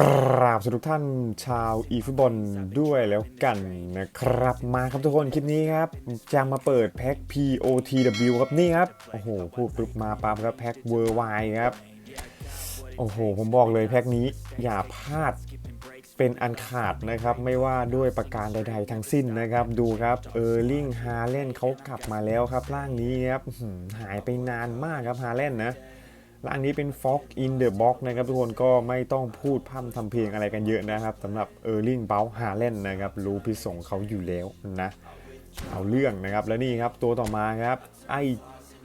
กราบสวัสดีทุกท่านชาวอีฟุตบอลด้วยแล้วกันนะครับมาครับทุกคนคลิปนี้ครับจะมาเปิดแพ็ค POTW ครับนี่ครับ โอ้โหพูดปุ๊บมาปั๊บครับแพ็คเวอร์ไวครับ โอ้โห ผมบอกเลยแพ็คนี้อย่าพลาดเป็นอันขาดนะครับ ไม่ว่าด้วยประการใด ๆ ทั้งสิ้นนะครับ ดูครับเออร์ลิงฮาเลนเขากลับมาแล้วครับร่างนี้ครับหายไปนานมากครับฮาเลนนะ และอันนี้เป็น Fox in the Box นะครับทุกคนก็ไม่ต้องพูดพร่ำทำเพลงอะไรกันเยอะนะครับสำหรับ e r l i n g b r a u t Haaland นะครับรู้พิสงเขาอยู่แล้วนะ เอาเรื่องนะครับแล้วนี่ครับตัวต่อมาครับ ไอ้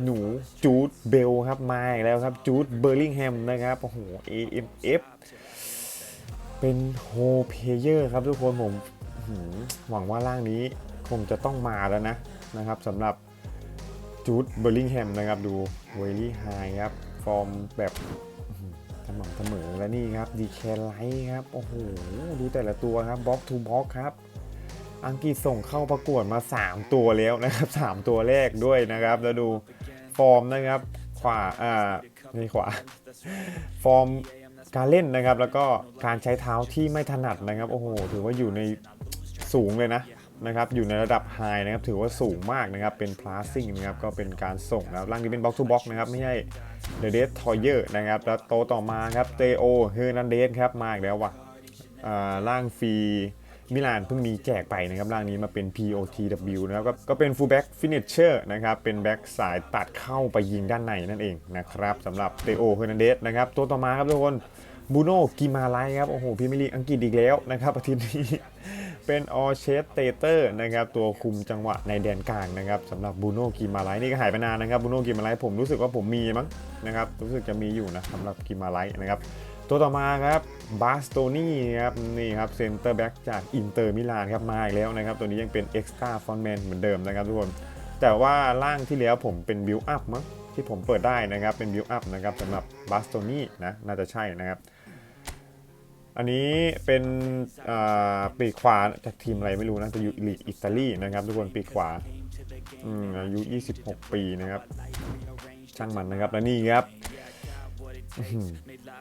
หนูจูดเบลครับมาอีกแล้วครับจูดเบอร์ลิงแฮมนะครับโอ้โห AMF เป็นโฮเพเยอร์ครับทุกคนผมหวังว่าร่างนี้คงจะต้องมาแล้วนะนะครับสำหรับจูดเบอร์ลิงแฮมนะครับดูเวลี่ไฮครับ อร์มแบบสม่ำเสมอและนี่ครับดีแคไลท์ครับ โอ้โห ดูแต่ละตัวครับบล็อกทูบล็อกครับ อังกฤษส่งเข้าประกวดมา 3 ตัวแล้วนะครับ 3 ตัวแรกด้วยนะครับ แล้วดูฟอร์มนะครับ ขวาอ่าไม่ขวา ฟอร์มการเล่นนะครับ แล้วก็การใช้เท้าที่ไม่ถนัดนะครับ โอ้โห ถือว่าอยู่ในสูงเลยนะ นะครับอยู่ในระดับไฮนะครับถือว่าสูงมากนะครับเป็นพลาสซิ่งนะครับก็เป็นการส่งนะครับร่างนี้เป็นบ็อก k ูบ็อกนะครับไม่ใช่เดเดสทอยเยอร์นะครับแล้วโตต่อมาครับเตโอเฮอร์นันเดสครับมาอีกแล้วว่ะอ่าร่างฟรีมิลานเพิ่งมีแจกไปนะครับร่างนี้มาเป็น POTW นะครับก็ก็เป็น fullback finisher นะครับ เป็นแบ็กสายตัดเข้าไปยิงด้านในนั่นเองนะครับสำหรับเตโอเฮอร์นันเดสนะครับ ตัวต่อมาครับทุกคนบูโน่กิมาไลครับ โอ้โหพรีเมียร์ลีอังกฤษอีกแล้วนะครับอาทิตย์นี้ เป็นออเชสเตเตอร์นะครับตัวคุมจังหวะในแดนกลางนะครับสำหรับบูโน่กิมาไลนี่ก็หายไปนานนะครับบูโน่กิมาไลผมรู้สึกว่าผมมีมั้งนะครับรู้สึกจะมีอยู่นะสำหรับกิมาไลนะครับตัวต่อมาครับบาสโตนี่ครับนี่ครับเซนเตอร์แบ็กจากอินเตอร์มิลานครับมาอีกแล้วนะครับตัวนี้ยังเป็นเอ็กซ์ตร้าฟอนแมนเหมือนเดิมนะครับทุกคนแต่ว่าร่างที่แล้วผมเป็นบิลอัพมั้งที่ผมเปิดได้นะครับเป็นบิลอัพนะครับสำหรับบาสโตนี่นะน่าจะใช่นะครับ อันนี้เป็นปีกขวาจากทีมอะไรไม่รู้นะจะอยู่ลีกอิตาลีนะครับ ทุกคนปีกขวาอายุ 26 ปีนะครับ ช่างมันนะครับ แล้วนี่ครับ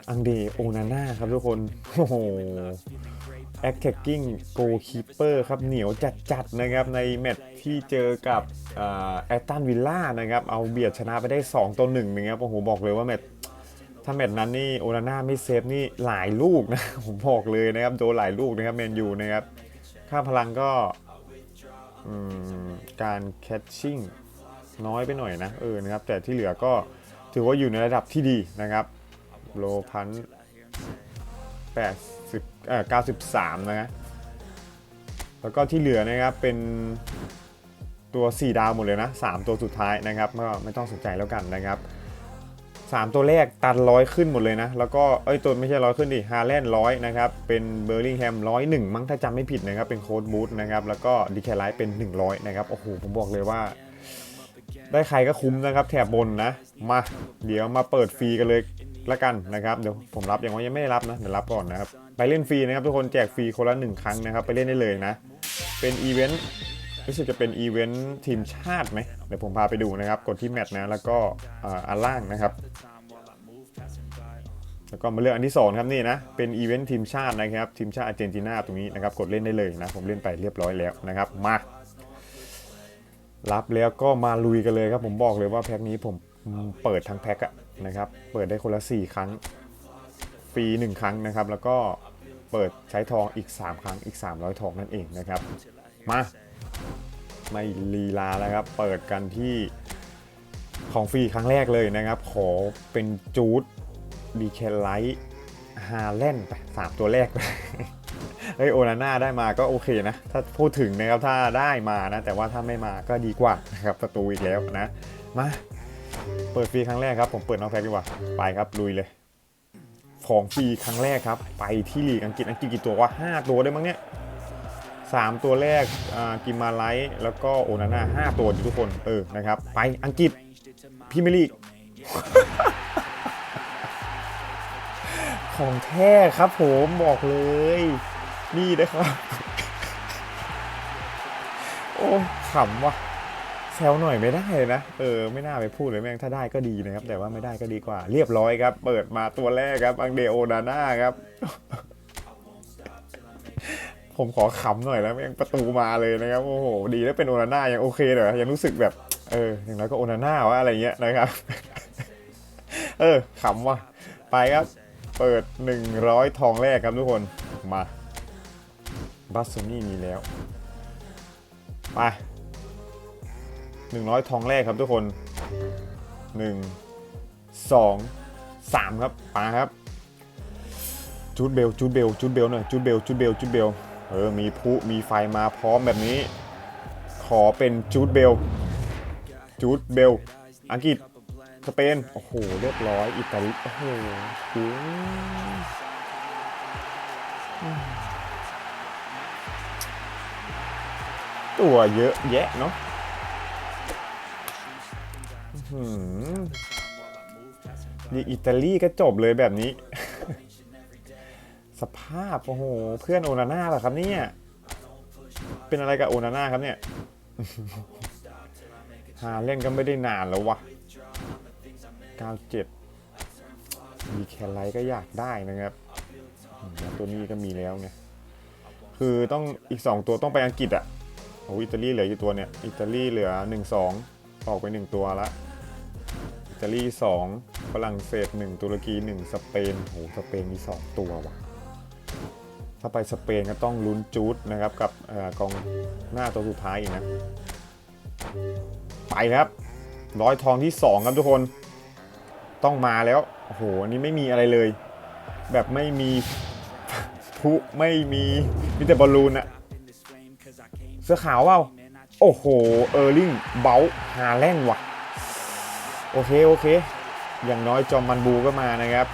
อังเดโอนาน่าครับทุกคน โอ้โหแอคแท็กกิ้งโกคีเปอร์ครับเหนียวจัดๆนะครับ ในแมตช์ที่เจอกับแอตตันวิลล่านะครับ เอาเบียดชนะไปได้ 2 ต่อ1นะครับโอ้โห บอกเลยว่าแมตช์ ถ้าแมตช์นั้นนี่โอนาน่าไม่เซฟนี่หลายลูกนะผมบอกเลยนะครับโดนหลายลูกนะครับแมนยูนะครับค่าพลังก็การแคชชิ่งน้อยไปหน่อยนะเออนะครับแต่ที่เหลือก็ถือว่าอยู่ในระดับที่ดีนะครับโลพัน80เอ่อ93นะฮะแล้วก็ที่เหลือนะครับเป็นตัว 4 ดาวหมดเลยนะ 3 ตัวสุดท้ายนะครับก็ไม่ต้องสนใจแล้วกันนะครับ สามตัวแรกตันร้อยขึ้นหมดเลยนะ แล้วก็เอ้ยตัวไม่ใช่ร้อยขึ้นดิฮาแลนด์ร้อยนะครับ เป็นเบอร์ลิงแฮมร้อยหนึ่งมั้งถ้าจำไม่ผิดนะครับ เป็นโค้ดบูธนะครับ แล้วก็ดีแคไลท์เป็น 100 นะครับ โอ้โห ผมบอกเลยว่า ได้ใครก็คุ้มนะครับ แถบบนนะ มา เดี๋ยวมาเปิดฟรีกันเลยละกันนะครับ เดี๋ยวผมรับย่างว่ายังไม่ได้รับนะ เดี๋ยวรับก่อนนะครับ ไปเล่นฟรีนะครับทุกคนแจกฟรีคนละหนึ่งครั้งนะครับ ไปเล่นได้เลยนะ เป็นอีเวนต์ รู้สึกจะเป็นอีเวนต์ทีมชาติไหมเดี๋ยวผมพาไปดูนะครับ กดที่แมตช์นะ แล้วก็อันล่างนะครับ แล้วก็มาเลือกอันที่2ครับนี่นะ เป็นอีเวนต์ทีมชาตินะครับ ทีมชาติอาร์เจนตินาตรงนี้นะครับ กดเล่นได้เลยนะ ผมเล่นไปเรียบร้อยแล้วนะครับ มารับแล้วก็มาลุยกันเลยครับ ผมบอกเลยว่าแพ็คนี้ผมเปิดทั้งแพ็คอะนะครับ เปิดได้คนละ 4 ครั้ง ฟรี 1 ครั้งนะครับ แล้วก็เปิดใช้ทองอีก 3 ครั้งอีก 300 ทองนั่นเองนะครับ มา ไม่ลีลาแล้วครับ เปิดกันที่ของฟรีครั้งแรกเลยนะครับ ขอเป็นจูดดีแคไลท์ฮาแลนไปสามตัวแรกไปเฮ้ยโอนาน่าได้มาก็โอเคนะ ถ้าพูดถึงนะครับถ้าได้มานะ แต่ว่าถ้าไม่มาก็ดีกว่านะครับประตูอีกแล้วนะ มา เปิดฟรีครั้งแรกครับ ผมเปิดน้องแพ็กดีกว่า ไปครับลุยเลย ของฟรีครั้งแรกครับ ไปที่ลีกอังกฤษอังกฤษกี่ตัววะห้าตัวได้มั้งเนี่ย สามตัวแรกกิมมาไลท์แล้วก็โอนาน่าห้าตัวทุกคนเออนะครับ ไปอังกฤษพรีเมียร์ลีกของแท้ครับผมบอกเลย นี่นะครับ โอ้ขำว่ะแซวหน่อยไม่ได้นะ เออ ไม่น่าไปพูดเลยแม่งถ้าได้ก็ดีนะครับ แต่ว่าไม่ได้ก็ดีกว่า เรียบร้อยครับ เปิดมาตัวแรกครับ อังเดโอนาน่าครับ ผมขอขำหน่อยแล้วแม่งประตูมาเลยนะครับโอ้โหดีแล้วเป็นโอนาน่ายังโอเคหน่อยยังรู้สึกแบบเอออย่างน้อยก็โอนาน่าวะอะไรเงี้ยนะครับเออขำว่ะไปครับ เปิด 100 ทองแรกครับทุกคนมาบัสซนี่มีแล้วไป100ทองแรกครับทุกคน1 2 3ครับไปครับจูดเบลจูดเบลจูดเบลหน่อยจูดเบลจูดเบลจูดเบล เออ มีพลุมีไฟมาพร้อมแบบนี้ ขอเป็นจูดเบล จูดเบล อังกฤษ สเปน โอ้โห เรียบร้อย อิตาลี โอ้โหตัวเยอะแยะเนาะอื้อหือดีอิตาลีก็จบเลยแบบนี้ สภาพ โอ้โห เพื่อนโอนาน่าเหรอครับเนี่ย เป็นอะไรกับโอนาน่าครับเนี่ย หาเล่นก็ไม่ได้นานแล้ววะ97มีแคลไลท์ก็อยากได้นะครับ ตัวนี้ก็มีแล้วไงคือต้องอีก 2 ตัวต้องไปอังกฤษอะโอ้อิตาลีเหลือกี่ตัวเนี่ย อิตาลีเหลือ 1 2 ออกไป 1 ตัวละอิตาลี 2 ฝรั่งเศส 1 ตุรกี 1 สเปนโหสเปนมี 2 ตัวว่ะ ถ้าไปสเปนก็ต้องลุ้นจูดนะครับกับอกองหน้าตัวสุดท้ายอีกนะไปครับร้อยทองที่ 2 ครับทุกคนต้องมาแล้วโอ้โหอันนี้ไม่มีอะไรเลย แบบไม่มีพลุไม่มีมีแต่บอลลูนอะเสื้อขาวเปล่าโอ้โหเออร์ลิงเบลฮาแลนด์ว่ะโอเคโอเค อย่างน้อยจอมมันบูก็มานะครับ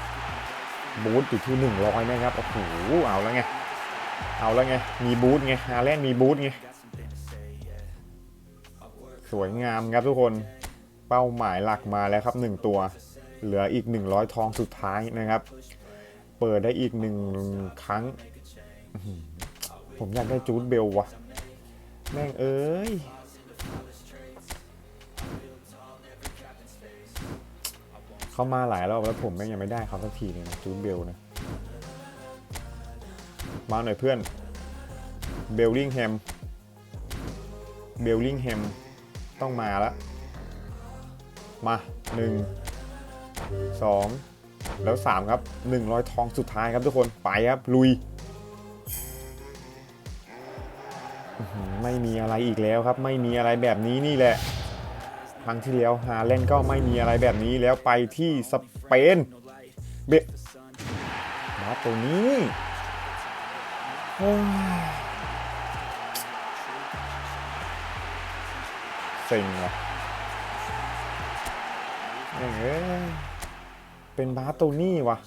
บูธอยู่ที่100นะครับโอ้โหเอาแล้วไงเอาแล้วไงมีบูธไงฮาแลนด์มีบูธไงสวยงามครับทุกคนเป้าหมายหลักมาแล้วครับ 1 ตัว เหลืออีก 100 ทองสุดท้ายนะครับ เปิดได้อีกหนึ่งครั้ง ผมอยากได้จูดเบลวะแม่งเอ้ย เขามาหลายรอบแล้วผมแม่งยังไม่ได้เขาสักทีเลยนะจูดเบลนะ มาหน่อยเพื่อน เบลลิงแฮม เบลลิงแฮม ต้องมาแล้วมาหนึ่งสองแล้ว3ครับ100ทองสุดท้ายครับทุกคนไปครับ ลุย ไม่มีอะไรอีกแล้วครับ ไม่มีอะไรแบบนี้นี่แหละ ครั้งที่แล้วฮาเล่นก็ไม่มีอะไรแบบนี้แล้วไปที่สเปนเบมาตัวนี้เซ็งว่ะเอ้เป็นบาโตนี่วะ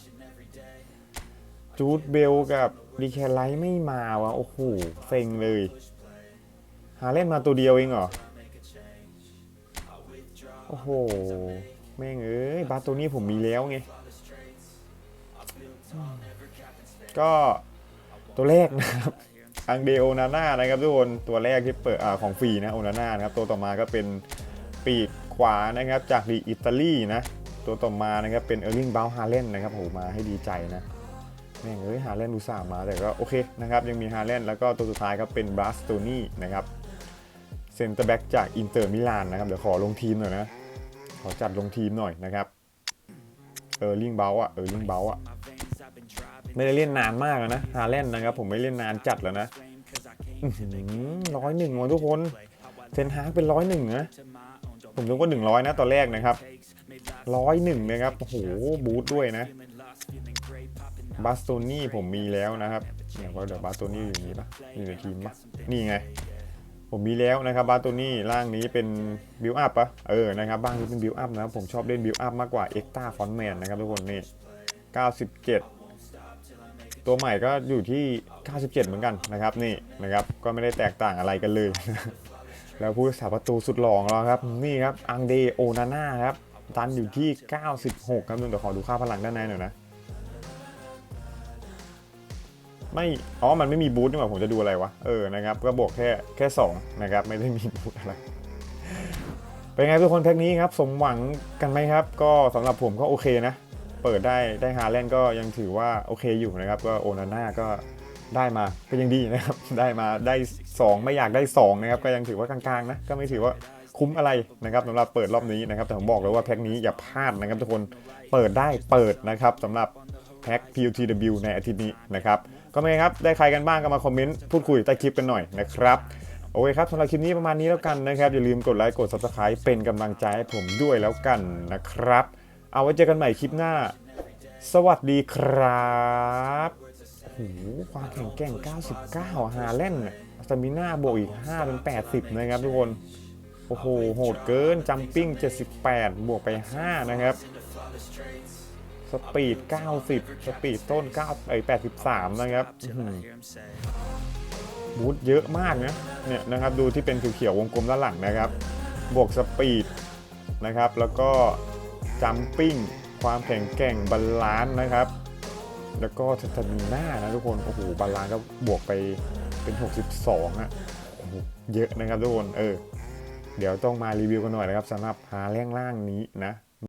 จูดเบลกับดีแคไลท์ไม่มาวะโอ้โหเซ็งเลย หาเล่นมาตัวเดียวเองเหรอ โอ้โห แม่งเอ้ย บาโตนี่ผมมีแล้วไง ก็ตัวแรกนะครับ อังเดโอนาน่านะครับทุกคน ตัวแรกที่เปิดอของฟรีนะโอนาน่านะครับ ตัวต่อมาก็เป็นปีกขวานะครับจากลีอิตาลีนะ ตัวต่อมานะครับเป็นเออร์ลิงบ u ลฮาเลนนะครับโหมาให้ดีใจนะแม่งเอ้ยฮาเลนดูสาห์มาแต่ก็โอเคนะครับยังมีฮาเลนแล้วก็ตัวสุดท้ายก็เป็นบราสโตนี่นะครับ เซนเตอร์แบ็กจากอินเตอร์มิลานนะครับ เดี๋ยวขอลงทีมหน่อยนะ ขอจัดลงทีมหน่อยนะครับ เออร์ลิงเบลอะเออร์ลิงเบลอะไม่ได้เล่นนานมากนะฮาเลนนะครับ ผมไม่เล่นนานจัดแล้วนะร้อยหนึ่งวันทุกคนเซนฮาร์กเป็นร้อยหนึ่งนะผมนึกว่าหนึ่งร้อยนะตอนแรกนะครับร้อยหนึ่งนะครับโอ้โหบูทด้วยนะบาสโตนี่ผมมีแล้วนะครับเดี๋ยวว่าเดี๋ยวบาสโตนี่อยู่นี้ปะอยู่ในทีมปะนี่ไง ผมมีแล้วนะครับบาสโตนี่ร่างนี้เป็นบิวอัพปะเออนะครับบ้างนี้เป็นบิวอัพนะครับผมชอบเล่นบิวอัพมากกว่าเอ็กตาฟอนแมนนะครับทุกคนนี่97 ตัวใหม่ก็อยู่ที่ 97 เหมือนกันนะครับนี่นะครับก็ไม่ได้แตกต่างอะไรกันเลย แล้วผู้รักษาประตูสุดหล่อของเราครับนี่ครับอังเดโอนาน่าครับตันอยู่ที่ 96 ครับเดี๋ยวขอดูค่าพลังด้านในหน่อยนะ ไม่ อ๋อ มันไม่มีบูทนี่หว่าผมจะดูอะไรวะ เออ นะครับ ก็บวกแค่แค่2นะครับ ไม่ได้มีบูทอะไร เป็นไงทุกคนแพ็กนี้ครับ สมหวังกันไหมครับ ก็สำหรับผมก็โอเคนะ เปิดได้ได้ฮาแลนด์ก็ยังถือว่าโอเคอยู่นะครับ ก็โอนาน่าก็ได้มา ก็ยังดีนะครับ ได้มาได้ 2 ไม่อยากได้ 2 นะครับ ก็ยังถือว่ากลางๆนะ ก็ไม่ถือว่าคุ้มอะไรนะครับสำหรับเปิดรอบนี้นะครับ แต่ผมบอกเลยว่าแพ็คนี้อย่าพลาดนะครับทุกคน เปิดได้เปิดนะครับสำหรับ พ็ค PUTW ในอาทิตย์นี้นะครับก็ไม่ครับ ได้ใครกันบ้างก็มาคอมเมนต์พูดคุยใต้คลิปกันหน่อยนะครับโอเคครับสำหรับคลิปนี้ประมาณนี้แล้วกันนะครับ อย่าลืมกดไลค์กด Subscribe เป็นกำลังใจให้ผมด้วยแล้วกันนะครับ เอาไว้เจอกันใหม่คลิปหน้า สวัสดีครับโอ้โหความแข็งแกร่ง 99หาเล่นสมิน่าบวกอีก 5 เป็น 80 นะครับทุกคน โอ้โห โหดเกิน จัมปิ้ง 78 บวกไป 5 นะครับ สปีด 90 สปีดต้น9ไอ้83 นะครับบูทเยอะมากนะ เนี่ยนะครับดูที่เป็นเขียวๆวงกลมด้านหลังนะครับ บวกสปีดนะครับ แล้วก็จัมปิ้ง ความแข็งแกร่งบาลานซ์นะครับ แล้วก็สตามิน่านะทุกคน โอ้โห บาลานซ์ก็บวกไปเป็น 62อะโอ้โหเยอะนะครับทุกคน เออ เดี๋ยวต้องมารีวิวกันหน่อยนะครับสำหรับหาแร่งล่างนี้นะ